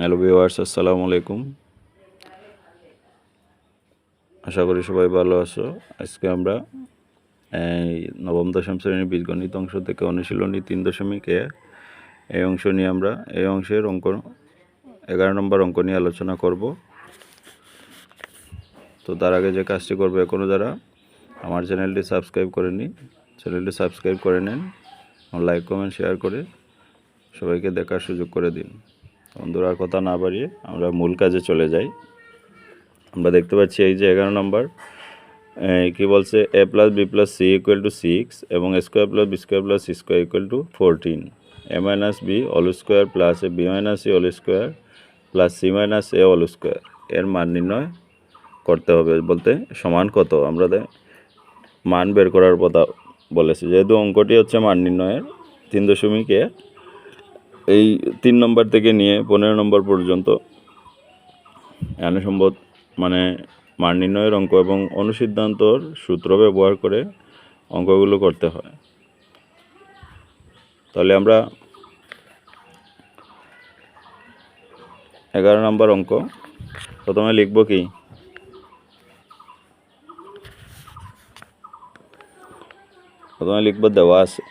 Hello viewers আসসালামু আলাইকুম আশা করি সবাই ভালো আছো। আজকে আমরা নবম, দশম শ্রেণির বীজগণিত অংশ থেকে অনুশীলনী তিন দশমিক এক এই অংশ নিয়ে আমরা এই অংশের অঙ্ক, এগারো নম্বর অঙ্ক নিয়ে আলোচনা করব। তো তার আগে যে কাজটি করব এখনও যারা আমার চ্যানেলটি সাবস্ক্রাইব করেনি, চ্যানেলটি সাবস্ক্রাইব করে নেন। লাইক, কমেন্ট, শেয়ার করে সবাইকে দেখার সুযোগ করে দিন। বন্ধুরা কথা না বাড়িয়ে আমরা মূল কাজে চলে যাই। আমরা দেখতে পাচ্ছি এই যে এগারো নম্বর কি বলছে? A plus B plus C equal to six এবং square plus B square plus C square equal to fourteen A minus B all square plus A B minus C all square plus C minus A all square এর মান নির্ণয় করতে হবে বলতে সমান কত? আমরা মান বের করার কথা বলেছি। যেহেতু অঙ্কটি হচ্ছে মান নির্ণয়ের তিন দশমিক এক এই তিন নম্বর থেকে নিয়ে পনেরো নম্বর পর্যন্ত এখানে সম্ভব মানে মান নির্ণয়ের অঙ্ক এবং অনুসিদ্ধান্তর সূত্র ব্যবহার করে অঙ্কগুলো করতে হয়। তাহলে আমরা এগারো নম্বর অঙ্ক। প্রথমে লিখব কি? প্রথমে লিখব দেওয়া আছে।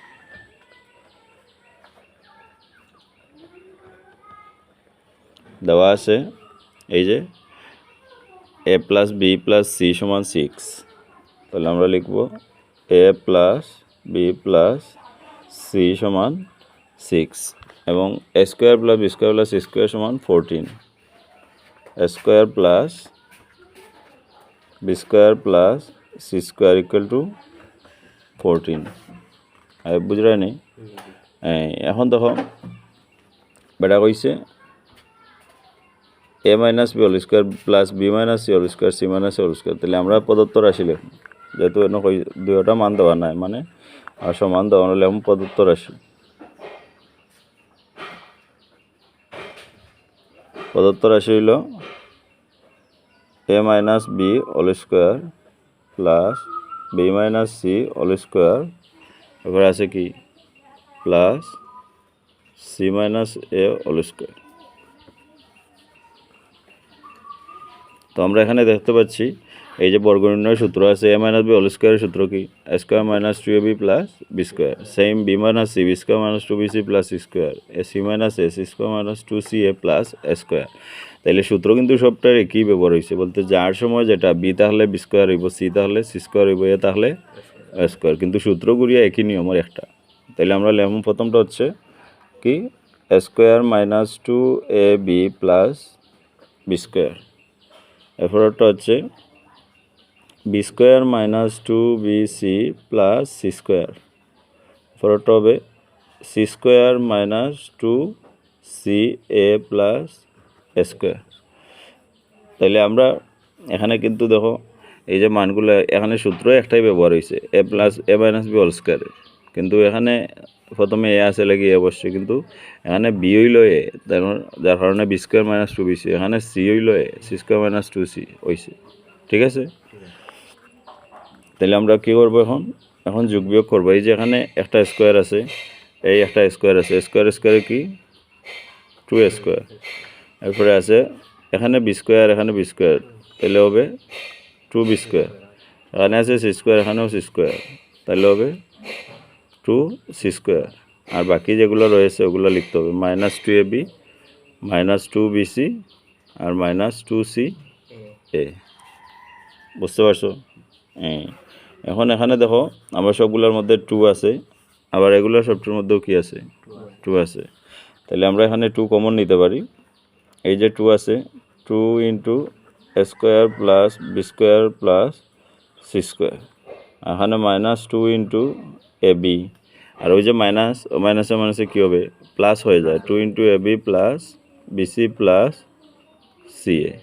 দেওয়া আছে, এই যে A plus B plus C সমান সিক্স তাহলে আমরা লিখব A plus B plus C সমান সিক্স এবং A square plus B square plus C square সমান fourteen A square plus B square plus C square equal to fourteen বুঝলেনি এখন দেখো, বেটা কইছে A minus B whole square plus B minus C whole square C minus whole square তাহলে আমরা প্রদত্ত রাশি লিখব। যেহেতু এনে দুইটা মান দেওয়া নাই মানে আর সমান দেওয়া হলে আমি প্রদত্ত রাশি। প্রদত্ত রাশি হইল A minus B whole square plus B minus C whole square এরপরে আছে কি? Plus C minus A whole square তো আমরা এখানে দেখতে পাচ্ছি, এই যে বর্গনির্ণয়ের সূত্র আছে, এ মাইনাস বি হোল স্কোয়ারের সূত্র কি? A square minus two A B plus B square same B minus C B square minus two B C plus C square A C minus A C square minus two C A plus A square তাইলে সূত্র কিন্তু সবটার একই ব্যবহার হয়েছে বলতে যার সময় যেটা বি তাহলে বি স্কোয়ার হইব সি তাহলে সি স্কোয়ার হইব এ তাহলে এ স্কোয়ার কিন্তু সূত্রগুড়িয়া একই নিয়মের একটা। তাইলে আমরা লেমন প্রথমটা হচ্ছে কি? A square minus two A B plus B square এরপরটা হচ্ছে B square minus two B C plus C square এরপরটা হবে C square minus two C A plus A square তাহলে আমরা এখানে কিন্তু দেখো, এই যে মানগুলো, এখানে সূত্র একটাই ব্যবহার হয়েছে A plus A minus B whole স্কোয়ারের কিন্তু এখানে প্রথমে এ আছে লাগি অবশ্যই, কিন্তু এখানে বি হইল মানে- যার কারণে B square minus two B C, এখানে সি হইল A, C square minus two C হয়েছে ঠিক আছে? তাহলে আমরা কী করব এখন? এখন যোগ বিয়োগ করব, এই যে এখানে একটা স্কোয়ার আছে, এই একটা স্কোয়ার আছে, স্কোয়ার স্কোয়ারে কি? টু স্কোয়ার, এরপরে আছে এখানে বি স্কোয়ার, এখানে বি স্কোয়ার, তাহলে হবে টু বি স্কোয়ার, এখানে আছে সি স্কোয়ার, এখানেও সি স্কোয়ার, তাহলে হবে টু সি স্কোয়ার আর বাকি যেগুলো রয়েছে, ওগুলো লিখতে হবে। Minus two A B minus two B C R minus two C A বুঝতে পারছ? এখন এখানে দেখো আমার সবগুলোর মধ্যে টু আছে। আবার এগুলো সবটির মধ্যেও কি আছে? টু আছে। তাহলে আমরা এখানে টু কমন নিতে পারি। এই যে টু আছে two into square plus B square plus C square এখানে minus two into A B আর ওই যে মাইনাস ও মাইনাসে মাইনাসে কী হবে? প্লাস হয়ে যায়। Two into A B plus BC plus C A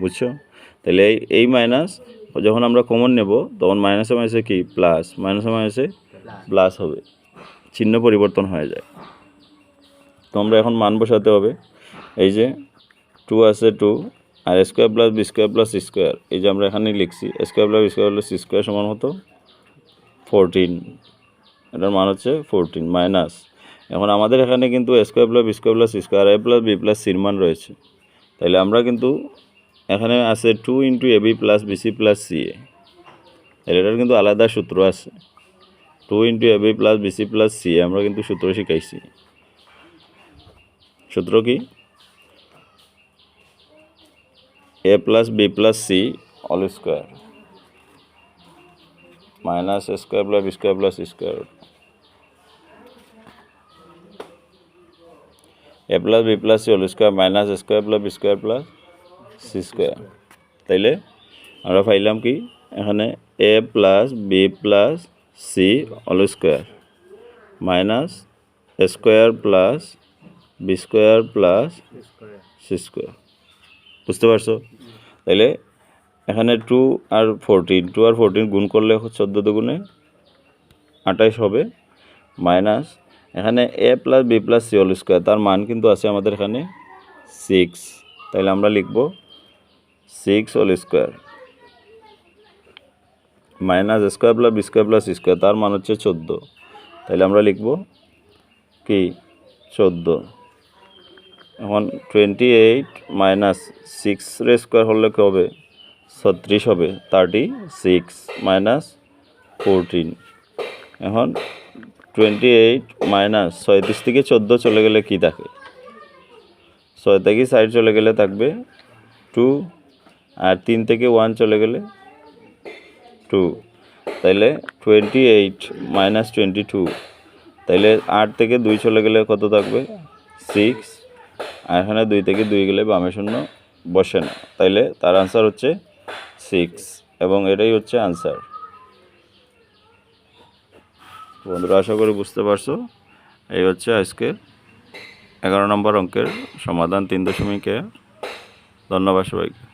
বুঝছ? তাহলে এই এই মাইনাস যখন আমরা কমন নেব, তখন মাইনাসে মাইনাসে কি? প্লাস মাইনাসে মাইনাসে প্লাস হবে। চিহ্ন পরিবর্তন হয়ে যায়। তো আমরা এখন মান বসাতে হবে। এই যে টু আছে টু আর square plus B square plus square এই যে আমরা এখানে লিখছি। Square plus B square plus square সমান হতো ফোরটিন এটার মান হচ্ছে ফোরটিন মাইনাস এখন আমাদের এখানে কিন্তু square plus square plus square A plus B plus সির মান রয়েছে। তাহলে আমরা কিন্তু এখানে আছে two into A B plus BC plus C A তাহলে এটার কিন্তু আলাদা সূত্র আছে। Two into A B plus BC plus C A আমরা কিন্তু সূত্র শিখাইছি। সূত্র কি? A plus B plus C all square minus square plus square plus square A plus B plus C whole square minus square plus B square plus C square তাইলে আমরা পাইলাম কি? এখানে A plus B plus C whole square minus square plus B square plus C square বুঝতে পারছ? তাইলে এখানে two আর ফোরটিন টু আর ফোরটিন গুণ করলে চোদ্দ দুগুণে আঠাইশ হবে। মাইনাস এখানে A plus B plus C whole square তার মান কিন্তু আছে আমাদের এখানে সিক্স তাহলে আমরা লিখব six whole square minus square plus B square plus square তার মান হচ্ছে চোদ্দ। তাহলে আমরা লিখব কি? চোদ্দ। এখন টোয়েন্টি এইট মাইনাস সিক্স রে স্কোয়ার হলে কী হবে? ছত্রিশ হবে থার্টি সিক্স মাইনাস ফোরটিন এখন টোয়েন্টি এইট মাইনাস ছয়ত্রিশ থেকে চোদ্দ চলে গেলে কি থাকে? ছয় থেকে সাইড চলে গেলে থাকবে টু আর তিন থেকে ওয়ান চলে গেলে টু তাইলে twenty eight minus twenty two তাইলে আট থেকে দুই চলে গেলে কত থাকবে? সিক্স আর এখানে দুই থেকে দুই গেলে বামে শূন্য বসে না, তাইলে তার আনসার হচ্ছে সিক্স এবং এটাই হচ্ছে আনসার বন্ধুরা, আশা করি বুঝতে পারছ। এই হচ্ছে আজকে এগারো নম্বর অঙ্কের সমাধান তিন দশমিকে ধন্যবাদ সবাইকে।